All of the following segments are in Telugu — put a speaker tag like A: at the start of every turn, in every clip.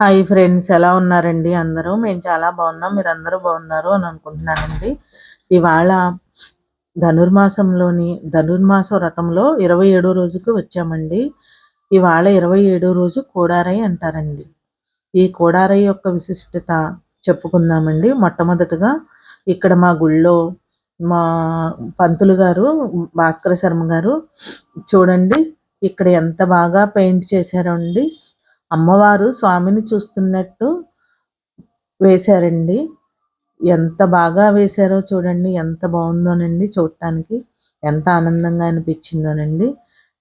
A: హాయ్ ఫ్రెండ్స్ ఎలా ఉన్నారండి అందరూ? మేము చాలా బాగున్నాం మీరు అందరూ బాగున్నారు అని అనుకుంటున్నానండి. ఇవాళ ధనుర్మాసంలోని ధనుర్మాస వ్రతంలో ఇరవై ఏడో రోజుకి వచ్చామండి. ఇవాళ ఇరవై ఏడో రోజు కోడారై అంటారండి. ఈ కోడారై యొక్క విశిష్టత చెప్పుకుందామండి. మొట్టమొదటగా ఇక్కడ మా గుళ్ళో మా పంతులు గారు భాస్కర శర్మ గారు చూడండి ఇక్కడ ఎంత బాగా పెయింట్ చేశారండి. అమ్మవారు స్వామిని చూస్తున్నట్టు వేశారండి. ఎంత బాగా వేశారో చూడండి ఎంత బాగుందోనండి చూడటానికి ఎంత ఆనందంగా అనిపించిందోనండి.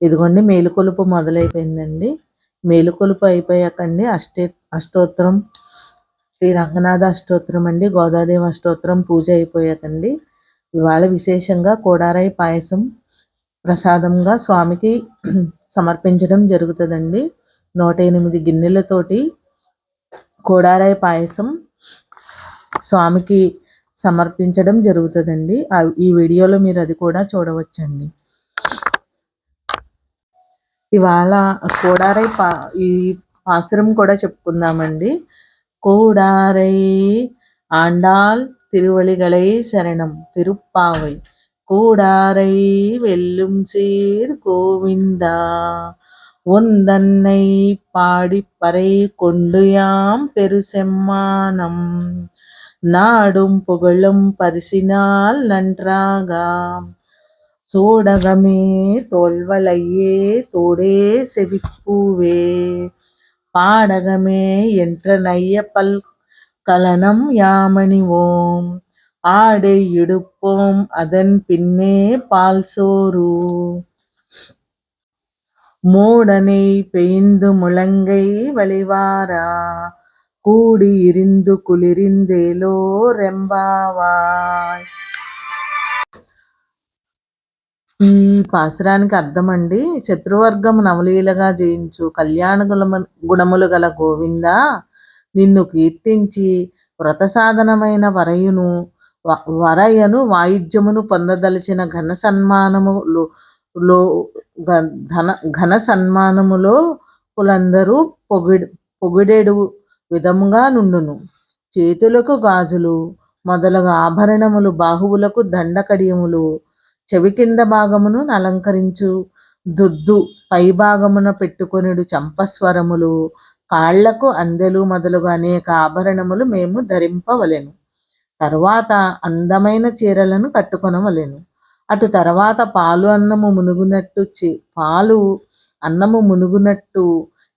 A: ఇదిగోండి మేలుకొలుపు మొదలైపోయిందండి. మేలుకొలుపు అయిపోయాకండి అష్టే అష్టోత్తరం శ్రీ రంగనాథ అష్టోత్తరం అండి గోదాదేవి అష్టోత్తరం పూజ అయిపోయాకండి. ఇవాళ విశేషంగా కోడారాయి పాయసం ప్రసాదంగా స్వామికి సమర్పించడం జరుగుతుందండి. నూట ఎనిమిది గిన్నెలతోటి కోడారాయ పాయసం స్వామికి సమర్పించడం జరుగుతుందండి. ఈ వీడియోలో మీరు అది కూడా చూడవచ్చండి. ఇవాళ కోడారై పా ఈ పాసురం కూడా చెప్పుకుందామండి. కోడారై ఆండాల్ తిరువళిగలై శరణం తిరుప్పావై. కూడారై వెల్లుం సీర్ గోవిందా. உந்தன்னை பாடிப்பறை கொண்டு யாம் பெருசெம்மானம். நாடும் புகழும் பரிசினால் நன்றாகாம். சூடகமே தோல்வலையே தோடே செவிப்பூவே. பாடகமே என்ற நைய பல் கலனம் யாமணிவோம். ஆடை இடுப்போம் அதன் பின்னே பால் சோறு மூடனை பெய்ந்து முழங்கை வழிவாரா கூடி இருந்து కులిరిందేలో రెంబావాయ్ ఈ పాసురానికి అర్థం అండి శత్రువర్గం నవలీలగా జయించు కళ్యాణ గుణములు గల గోవింద నిన్ను కీర్తించి వ్రత సాధనమైన వరయును వరయను వాయిద్యమును పొందదలిచిన ఘన సన్మానములు లో ఘన ఘన సన్మానములో కులందరూ పొగిడి పొగిడేడు విధముగా నుండును. చేతులకు గాజులు మొదలగు ఆభరణములు బాహువులకు దండకడియములు చెవి కింద భాగమును అలంకరించు దుద్దు పై భాగమున పెట్టుకొనిడు చంపస్వరములు కాళ్ళకు అందెలు మొదలుగా అనేక ఆభరణములు మేము ధరింపవలెను. తరువాత అందమైన చీరలను కట్టుకొనవలెను. అటు తర్వాత పాలు అన్నము మునుగునట్టు పాలు అన్నము మునుగునట్టు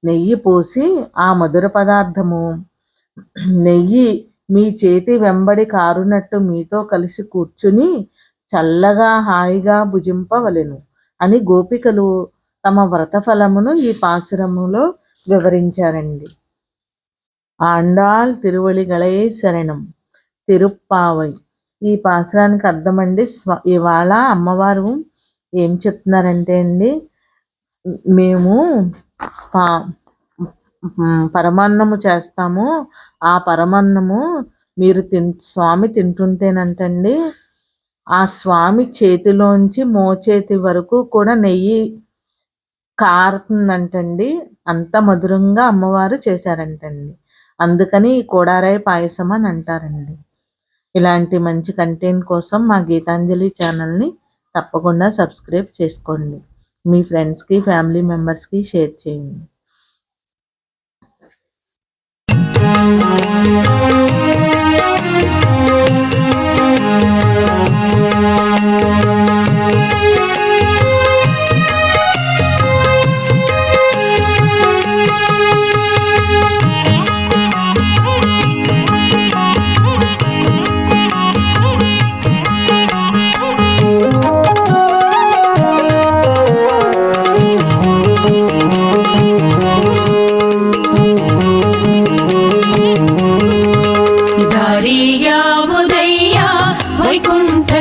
A: నెయ్యి పోసి ఆ మధుర పదార్థము నెయ్యి మీ చేతి వెంబడి కారునట్టు మీతో కలిసి కూర్చుని చల్లగా హాయిగా భుజింపవలెను అని గోపికలు తమ వ్రతఫలమును ఈ పాసురములో వివరించారండి. ఆండాల్ తిరువళిగళే శరణం తిరుప్పావై ఈ పాసరానికి అర్థమండి. స్వ ఇవాళ అమ్మవారు ఏం చెప్తున్నారంటే అండి మేము పా పరమాన్నము చేస్తాము. ఆ పరమాన్నము మీరు తిన్ స్వామి తింటుంటేనంటండి ఆ స్వామి చేతిలోంచి మోచేతి వరకు కూడా నెయ్యి కారుతుందంటండి. అంత మధురంగా అమ్మవారు చేశారంటండి. అందుకని ఈ కోడారాయి పాయసం అని అంటారండి. ఇలాంటి మంచి కంటెంట్ కోసం మా గీతాంజలి ఛానల్ని తప్పకుండా సబ్స్క్రైబ్ చేసుకోండి. మీ ఫ్రెండ్స్కి ఫ్యామిలీ మెంబర్స్కి షేర్ చేయండి.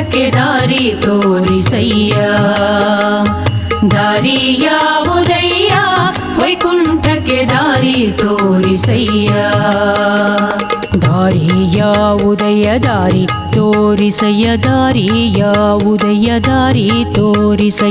B: ಗೆ ದಾರಿ ತೋರಿಸಯ್ಯ ದಾರಿಯಾವುದಯ್ಯ ವೈಕುಂಠಕ್ಕೆ ದಾರಿ ತೋರಿಸಯ್ಯ ದಾರಿಯಾವುದಯ್ಯ ದಾರಿ ತೋರಿಸಯ್ಯ ದಾರಿಯಾವುದಯ್ಯ ದಾರಿ ತೋರಿಸಯ್ಯ